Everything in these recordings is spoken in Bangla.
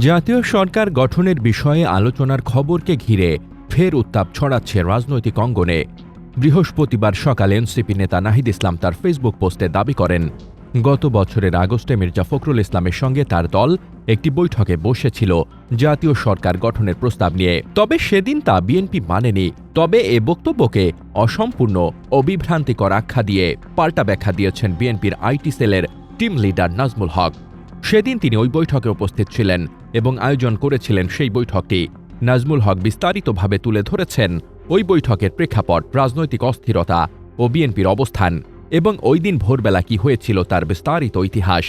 জাতীয় সরকার গঠনের বিষয়ে আলোচনার খবরকে ঘিরে ফের উত্তাপ ছড়াচ্ছে রাজনৈতিক অঙ্গনে। বৃহস্পতিবার সকালে এনসিপি নেতা নাহিদ ইসলাম তার ফেসবুক পোস্টে দাবি করেন, গত বছরের আগস্টে মির্জা ফখরুল ইসলামের সঙ্গে তার দল একটি বৈঠকে বসেছিল জাতীয় সরকার গঠনের প্রস্তাব নিয়ে। তবে সেদিন তা বিএনপি মানেনি। তবে এ বক্তব্যকে অসম্পূর্ণ ও বিভ্রান্তিকর আখ্যা দিয়ে পাল্টা ব্যাখ্যা দিয়েছেন বিএনপির আইটি সেলের টিম লিডার নাজমুল হক। সেদিন তিনি ওই বৈঠকে উপস্থিত ছিলেন এবং আয়োজন করেছিলেন সেই বৈঠকটি। নাজমুল হক বিস্তারিতভাবে তুলে ধরেছেন ওই বৈঠকের প্রেক্ষাপট, রাজনৈতিক অস্থিরতা ও বিএনপির অবস্থান এবং ওই দিন ভোরবেলা কি হয়েছিল তার বিস্তারিত ইতিহাস।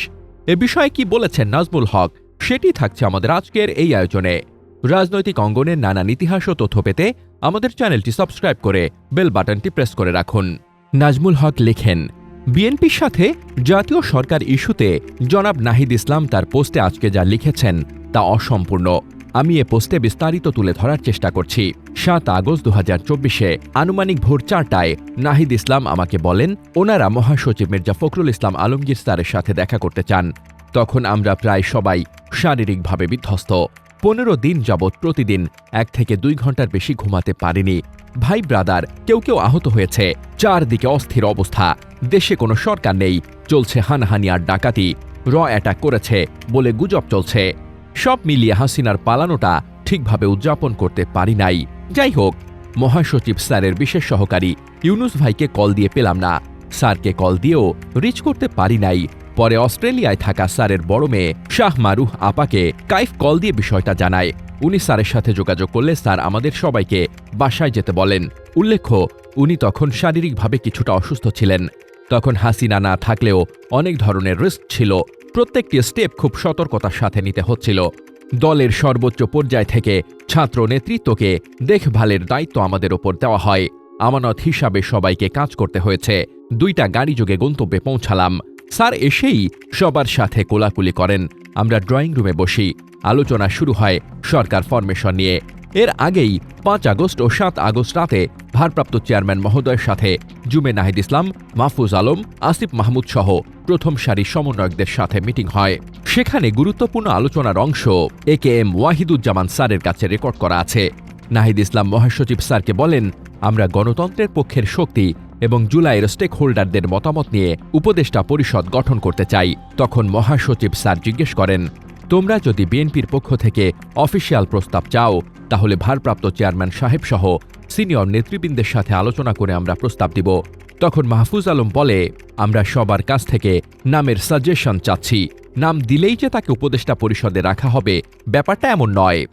এ বিষয়ে কি বলেছেন নাজমুল হক, সেটি থাকছে আমাদের আজকের এই আয়োজনে। রাজনৈতিক অঙ্গনের নানান ইতিহাস ও তথ্য পেতে আমাদের চ্যানেলটি সাবস্ক্রাইব করে বেল বাটনটি প্রেস করে রাখুন। নাজমুল হক লেখেন বিএনপির সাথে জাতীয় সরকার ইস্যুতে জনাব নাহিদ ইসলাম তার পোস্টে আজকে যা লিখেছেন তা অসম্পূর্ণ। আমি এ পোস্টে বিস্তারিত তুলে ধরার চেষ্টা করছি। সাত আগস্ট দু হাজার চব্বিশে আনুমানিক ভোর চারটায় নাহিদ ইসলাম আমাকে বলেন, ওনারা মহাসচিব মির্জা ফখরুল ইসলাম আলমগীর স্যারের সাথে দেখা করতে চান। তখন আমরা প্রায় সবাই শারীরিকভাবে বিধ্বস্ত। পনেরো দিন যাবৎ প্রতিদিন এক থেকে দুই ঘণ্টার বেশি ঘুমাতে পারিনি। ভাই ব্রাদার, কেউ কেউ আহত হয়েছে। চারদিকে অস্থির অবস্থা। দেশে কোনো সরকার নেই। চলছে হানাহানি আর ডাকাতি। র অ্যাটাক করেছে বলে গুজব চলছে। সব মিলিয়ে হাসিনার পালানোটা ঠিকভাবে উদযাপন করতে পারি নাই। যাই হোক, মহাসচিব স্যারের বিশেষ সহকারী ইউনুস ভাইকে কল দিয়ে পেলাম না। স্যারকে কল দিয়েও রিচ করতে পারি নাই। পরে অস্ট্রেলিয়ায় থাকা স্যারের বড় মেয়ে শাহ মারুহ আপাকে কাইফ কল দিয়ে বিষয়টা জানায়। উনি স্যারের সাথে যোগাযোগ করলে স্যার আমাদের সবাইকে বাসায় যেতে বলেন। উল্লেখ্য, উনি তখন শারীরিকভাবে কিছুটা অসুস্থ ছিলেন। তখন হাসিনা না থাকলেও অনেক ধরনের রিস্ক ছিল। প্রত্যেকটি স্টেপ খুব সতর্কতার সাথে নিতে হচ্ছিল। দলের সর্বোচ্চ পর্যায় থেকে ছাত্র নেতৃত্বকে দেখভালের দায়িত্ব আমাদের ওপর দেওয়া হয়। আমানত হিসাবে সবাইকে কাজ করতে হয়েছে। দুইটা গাড়ি যোগে গন্তব্যে পৌঁছালাম। স্যার এসেই সবার সাথে কোলাকুলি করেন। আমরা ড্রয়িং রুমে বসি। আলোচনা শুরু হয় সরকার ফরমেশন নিয়ে। এর আগেই পাঁচ আগস্ট ও সাত আগস্ট রাতে ভারপ্রাপ্ত চেয়ারম্যান মহোদয়ের সাথে জুমে নাহিদ ইসলাম, মাহফুজ আলম, আসিফ মাহমুদ সহ প্রথম সারি সমন্বয়কদের সাথে মিটিং হয়। সেখানে গুরুত্বপূর্ণ আলোচনার অংশ এ কে এম ওয়াহিদুজ্জামান স্যারের কাছে রেকর্ড করা আছে। নাহিদ ইসলাম মহাসচিব স্যারকে বলেন, আমরা গণতন্ত্রের পক্ষের শক্তি এবং জুলাইয়ের স্টেক হোল্ডারদের মতামত নিয়ে উপদেষ্টা পরিষদ গঠন করতে চাই, তখন মহাসচিব স্যার জিজ্ঞেস করেন, তোমরা যদি বিএনপির পক্ষ থেকে অফিসিয়াল প্রস্তাব চাও, তাহলে ভারপ্রাপ্ত চেয়ারম্যান সাহেব সহ সিনিয়র নেতৃবৃন্দের সাথে আলোচনা করে আমরা প্রস্তাব দিব। তখন মাহফুজ আলম বলে, আমরা সবার কাছ থেকে নামের সাজেশন চাচ্ছি। নাম দিলেই যে তাকে উপদেষ্টা পরিষদে রাখা হবে, ব্যাপারটা এমন নয়।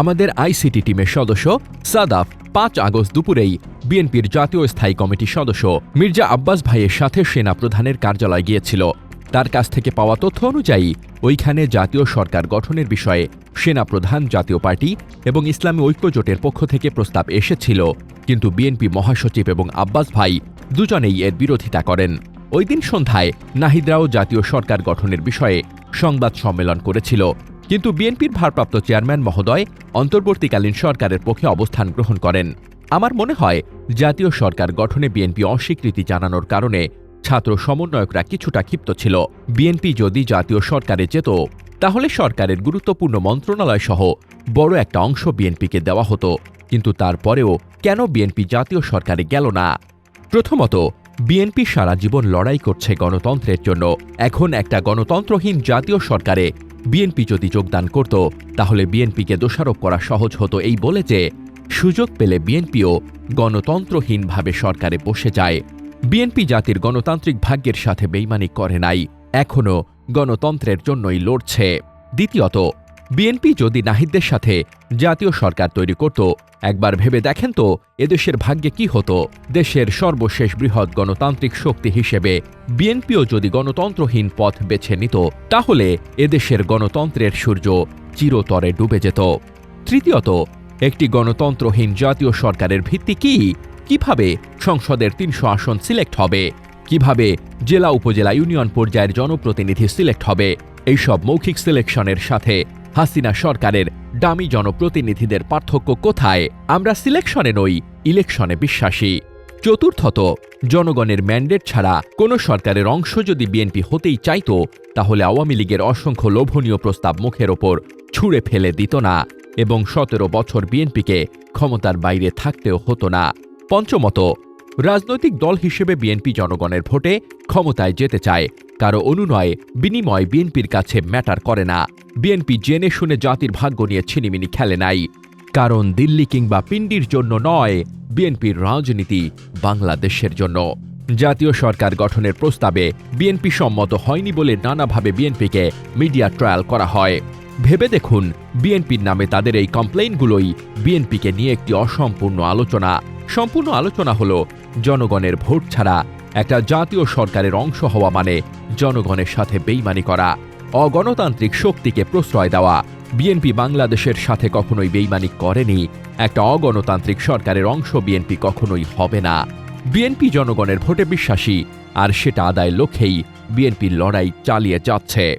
আমাদের আইসিটি টিমের সদস্য সাদাফ পাঁচ আগস্ট দুপুরেই বিএনপির জাতীয় স্থায়ী কমিটির সদস্য মির্জা আব্বাস ভাইয়ের সাথে সেনা প্রধানের কার্যালয় গিয়েছিল। তার কাছ থেকে পাওয়া তথ্য অনুযায়ী, ওইখানে জাতীয় সরকার গঠনের বিষয়ে সেনা প্রধান জাতীয় পার্টি এবং ইসলামী ঐক্যজোটের পক্ষ থেকে প্রস্তাব এসেছিল, কিন্তু বিএনপি মহাসচিব এবং আব্বাস ভাই দুজনেই এর বিরোধিতা করেন। ওই দিন সন্ধ্যায় নাহিদরাও জাতীয় সরকার গঠনের বিষয়ে সংবাদ সম্মেলন করেছিল। কিন্তু বিএনপির ভারপ্রাপ্ত চেয়ারম্যান মহোদয় অন্তর্বর্তীকালীন সরকারের পক্ষে অবস্থান গ্রহণ করেন। আমার মনে হয়, জাতীয় সরকার গঠনে বিএনপি অস্বীকৃতি জানানোর কারণে ছাত্র সমন্বয়করা কিছুটা ক্ষিপ্ত ছিল। বিএনপি যদি জাতীয় সরকারে যেত, তাহলে সরকারের গুরুত্বপূর্ণ মন্ত্রণালয় সহ বড় একটা অংশ বিএনপিকে দেওয়া হতো। কিন্তু তারপরেও কেন বিএনপি জাতীয় সরকারে গেল না? প্রথমত, বিএনপি সারা জীবন লড়াই করছে গণতন্ত্রের জন্য। এখন একটা গণতন্ত্রহীন জাতীয় সরকারে বিএনপি যদি যোগদান করত, তাহলে বিএনপিকে দোষারোপ করা সহজ হতো এই বলে যে, সুযোগ পেলে বিএনপিও গণতন্ত্রহীনভাবে সরকারে বসে যায়। বিএনপি জাতির গণতান্ত্রিক ভাগ্যের সাথে বেইমানি করে নাই, এখনও গণতন্ত্রের জন্যই লড়ছে। দ্বিতীয়ত বিএনপি যদি নাহিদদের সাথে জাতীয় সরকার তৈরি করত, একবার ভেবে দেখেন তো এদেশের ভাগ্যে কি হতো। দেশের সর্বশেষ বৃহৎ গণতান্ত্রিক শক্তি হিসেবে বিএনপিও যদি গণতন্ত্রহীন পথ বেছে নিত, তাহলে এদেশের গণতন্ত্রের সূর্য চিরতরে ডুবে যেত। তৃতীয়ত, একটি গণতন্ত্রহীন জাতীয় সরকারের ভিত্তি কি? কীভাবে সংসদের তিনশো আসন সিলেক্ট হবে? কীভাবে জেলা উপজেলা ইউনিয়ন পর্যায়ের জনপ্রতিনিধি সিলেক্ট হবে? এইসব মৌখিক সিলেকশনের সাথে হাসিনা সরকারের দামি জনপ্রতিনিধিদের পার্থক্য কোথায়? আমরা সিলেকশনে নই, ইলেকশনে বিশ্বাসী। চতুর্থত, জনগণের ম্যান্ডেট ছাড়া কোনো সরকারের অংশ যদি বিএনপি হতেই চাইত, তাহলে আওয়ামী লীগের অসংখ্য লোভনীয় প্রস্তাব মুখের ওপর ছুঁড়ে ফেলে দিত না এবং সতেরো বছর বিএনপিকে ক্ষমতার বাইরে থাকতেও হতো না। পঞ্চমত রাজনৈতিক দল হিসেবে বিএনপি জনগণের ভোটে ক্ষমতায় যেতে চায়। কারও অনুনয় বিনিময় বিএনপির কাছে ম্যাটার করে না। বিএনপি জেনে শুনে জাতির ভাগ্য নিয়ে ছিনিমিনি খেলে নাই। কারণ দিল্লি কিংবা পিন্ডির জন্য নয়, বিএনপির রাজনীতি বাংলাদেশের জন্য। জাতীয় সরকার গঠনের প্রস্তাবে বিএনপি সম্মত হয়নি বলে নানাভাবে বিএনপিকে মিডিয়া ট্রায়াল করা হয়। ভেবে দেখুন, বিএনপির নামে তাদের এই কমপ্লেইনগুলোই বিএনপিকে নিয়ে একটি অসম্পূর্ণ আলোচনা। সম্পূর্ণ আলোচনা হলো জনগণের ভোট ছাড়া একটা জাতীয় সরকারের অংশ হওয়া মানে জনগণের সাথে বেইমানি করা, অগণতান্ত্রিক শক্তিকে প্রশ্রয় দেওয়া। বিএনপি বাংলাদেশের সাথে কখনোই বেইমানি করেনি, একটা অগণতান্ত্রিক সরকারের অংশ বিএনপি কখনোই হবে না। বিএনপি জনগণের ভোটে বিশ্বাসী, আর সেটা আদায়ের লক্ষ্যেই বিএনপির লড়াই চালিয়ে যাচ্ছে।